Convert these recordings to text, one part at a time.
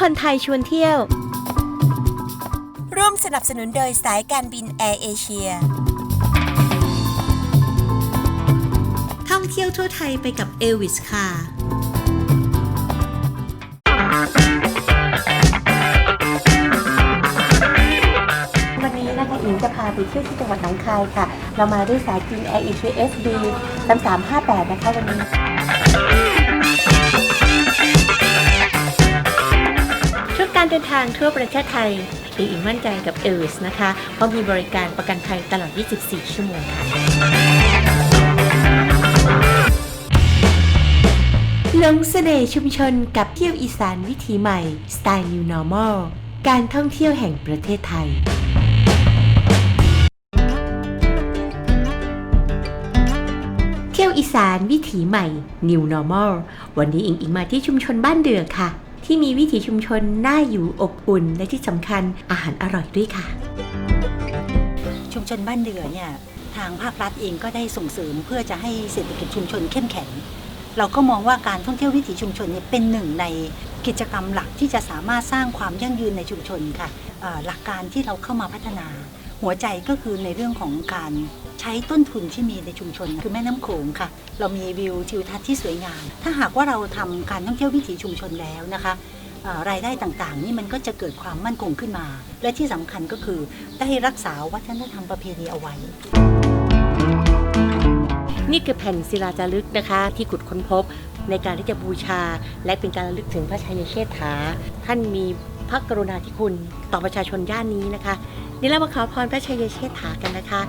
คนไทยชวนเที่ยว ร่วมสนับสนุนโดยสายการบินแอร์เอเชียท่องเที่ยวทั่วไทยไปกับเอวิสค่ะวันนี้นะคะอิงจะพาไปเที่ยวที่จังหวัดหนองคายค่ะ เรามาด้วยสายการบินแอร์เอเชีย SD 3358นะคะวันนี้ การเดินทางทั่วประเทศไทยอิงอิงมั่นใจกับเอวิสนะคะ เพราะมีบริการประกันภัยตลอด 24 ชั่วโมงค่ะหลงเสน่ห์ชุมชนกับเที่ยวอีสานวิถีใหม่สไตล์ New Normal การท่องเที่ยวแห่งประเทศไทยเที่ยวอีสานวิถีใหม่ New Normal วันนี้อิงอิงมาที่ชุมชนบ้านเดือค่ะ ที่มีวิถีชุมชนน่าอยู่อบอุ่น และที่สำคัญอาหารอร่อยด้วยค่ะ ชุมชนบ้านเดือเนี่ยทางภาครัฐเองก็ได้ส่งเสริมเพื่อจะให้เศรษฐกิจชุมชนเข้มแข็ง เราก็มองว่าการท่องเที่ยววิถีชุมชนเนี่ยเป็นหนึ่งในกิจกรรมหลักที่จะสามารถสร้างความยั่งยืนในชุมชนค่ะหลักการที่เราเข้ามาพัฒนา หัวใจก็คือในเรื่องของการใช้ต้นทุนที่มีในชุมชน คือแม่น้ำโขงค่ะ เรามีวิวทิวทัศน์ที่สวยงาม ถ้าหากว่าเราทำการท่องเที่ยววิถีชุมชนแล้วนะคะรายได้ต่างๆ นี่มันก็จะเกิดความมั่นคงขึ้นมา และที่สำคัญก็คือได้รักษาวัฒนธรรมประเพณีเอาไว้ นี่คือแผ่นศิลาจารึกนะคะ ที่ขุดค้นพบในการที่จะบูชา และเป็นการระลึกถึงพระชัยเชษฐา ท่านมีพระกรุณาธิคุณต่อประชาชนย่านนี้นะคะ นี่เรามาขอพรพระชัยเชษฐากันนะคะ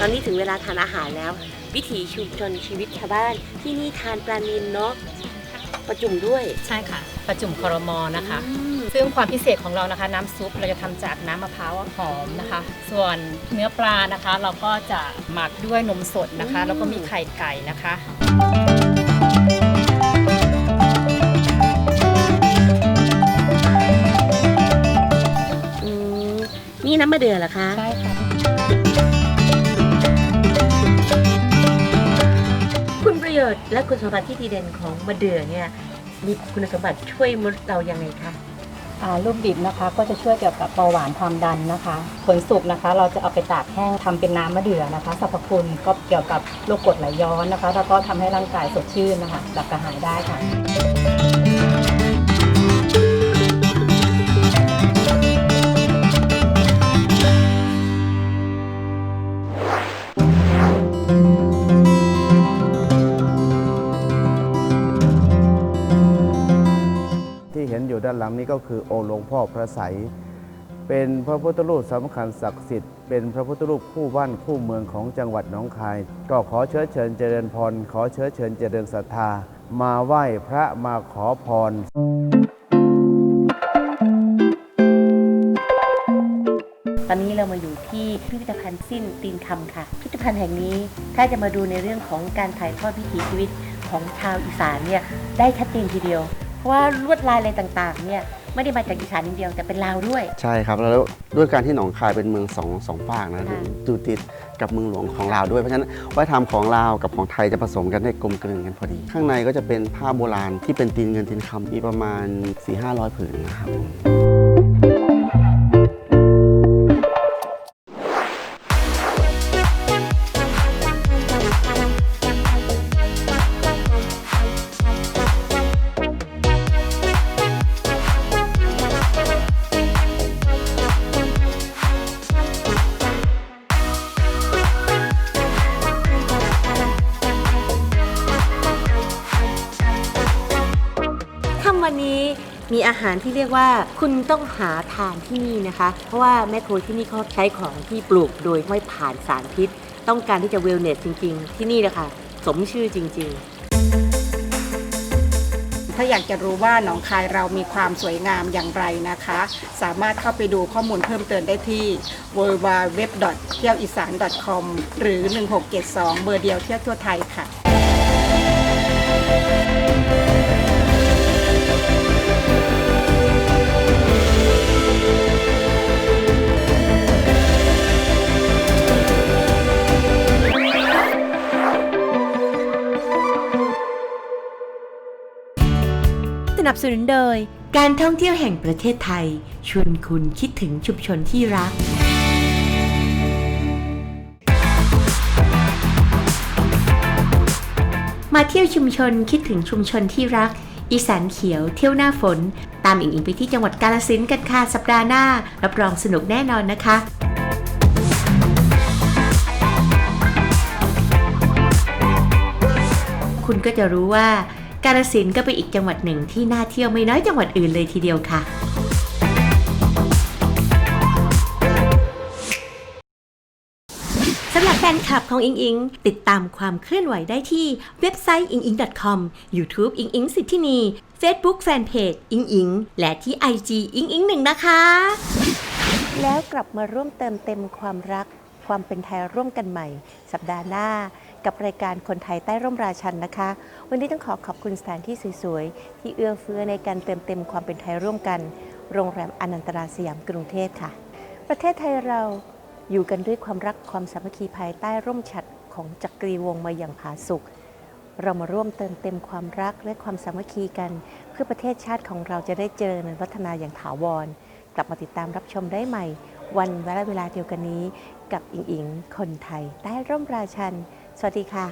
ตอนนี้ถึงเวลาทานอาหารแล้ว วิถีชุมชนชีวิตชาวบ้านที่นี่ทานปลานิลเนาะประจุมด้วย ใช่ค่ะ ประจุมคอรมอนะคะ อืม ซึ่งความพิเศษของเรานะคะ น้ำซุปเราจะทำจากน้ำมะพร้าวหอมนะคะ ส่วนเนื้อปลานะคะ เราก็จะหมักด้วยนมสดนะคะ แล้วก็มีไข่ไก่นะคะอืมนี่น้ำมะเดื่อเหรอคะใช่ค่ะคุณประโยชน์และคุณสมบัติที่ดีเด่นของมะเดื่อเนี่ยมีคุณสมบัติช่วยมนุษย์เรายังไงคะอ่า ลูกดิบนะคะ ก็จะช่วยเกี่ยวกับเบาหวานความดันนะคะ ผลสุกนะคะ เราจะเอาไปตากแห้งทำเป็นน้ำมะเดื่อนะคะสรรพคุณก็เกี่ยวกับโรคกรดไหลย้อนนะคะ แล้วก็ทำให้ร่างกายสดชื่นนะคะดับกระหายได้ค่ะานหลังนี้ก็คือองค์หลวงพ่อพระไสยเป็นพระพุทธรูปสำคัญศักดิ์สิทธิ์เป็นพระพุทธรูปคู่บ้านคู่เมืองของจังหวัดหนองคาย ก็ขอเชื้อเชิญเจริญพร ขอเชื้อเชิญเจริญศรัทธา มาไหว้พระมาขอพรตอนนี้เรามาอยู่ที่พิพิธภัณฑ์สิ้นตีนคำค่ะ พิพิธภัณฑ์แห่งนี้ถ้าจะมาดูในเรื่องของการถ่ายทอดวิถีชีวิตของชาวอีสานเนี่ยได้ชัดเจนทีเดียว เพราะว่าลวดลายอะไรต่างๆเนี่ยไม่ได้มาจากอีสานอย่างเดียวแต่เป็นลาวด้วย ใช่ครับแล้วด้วยการที่หนองคายเป็นเมืองสองสองภาคนะค่ะ อยู่ติดกับเมืองหลวงของลาวด้วยเพราะฉะนั้นวัฒนธรรมของลาวกับของไทยจะผสมกันได้กลมกลืนกันพอดี ข้างในก็จะเป็นผ้าโบราณที่เป็นตีนเงินตีนคำมีประมาณ4 5 0 0 ผืนนะครับค่ำ วันนี้มีอาหารที่เรียกว่าคุณต้องหาทานที่นี่นะคะ เพราะว่าแม่ครัวที่นี่เขาใช้ของที่ปลูกโดยไม่ผ่านสารพิษ ต้องการที่จะเวลเนสจริง ๆ ที่นี่นะคะสมชื่อจริง ๆถ้าอยากจะรู้ว่าหนองคายเรามีความสวยงามอย่างไรนะคะ สามารถเข้าไปดูข้อมูลเพิ่มเติมได้ที่ w w w เที่ยวอีสาน .com หรือ 1672 เบอร์เดียวเที่ยวทั่วไทยค่ะ นับสนุนโดย การท่องเที่ยวแห่งประเทศไทย ชวนคุณคิดถึงชุมชนที่รัก มาเที่ยวชุมชนคิดถึงชุมชนที่รัก อีสานเขียวเที่ยวหน้าฝน ตามอิงอิงไปที่จังหวัดกาลสินกันค่ะสัปดาห์หน้า รับรองสนุกแน่นอนนะคะคุณก็จะรู้ว่า กาลสินธุ์ก็เป็นอีกจังหวัดหนึ่งที่น่าเที่ยวไม่น้อยจังหวัดอื่นเลยทีเดียวค่ะสำหรับแฟนคลับของอิงอิง ติดตามความเคลื่อนไหวได้ที่เว็บไซต์ inging.com YouTube อิงอิงสิทธินี Facebook Fanpage อิงอิง และที่ IG อิงอิงหนึ่งนะคะ แล้วกลับมาร่วมเติมเต็มความรัก ความเป็นไทยร่วมกันใหม่ สัปดาห์หน้า กับรายการคนไทยใต้ร่มราชันนะคะ วันนี้ต้องขอขอบคุณสถานที่สวยๆ ที่เอื้อเฟื้อในการเติมเต็มความเป็นไทยร่วมกัน โรงแรมอนันตราสยามกรุงเทพค่ะ ประเทศไทยเราอยู่กันด้วยความรักความสามัคคีภายใต้ร่มฉัตรของจักรีวงมาอย่างผาสุกเรามาร่วมเติมเต็มความรักและความสามัคคีกัน เพื่อประเทศชาติของเราจะได้เจริญพัฒนาอย่างถาวร กลับมาติดตามรับชมได้ใหม่ วันและเวลาเดียวกันนี้ กับอิงอิงคนไทยใต้ร่มราชัน สวัสดีค่ะ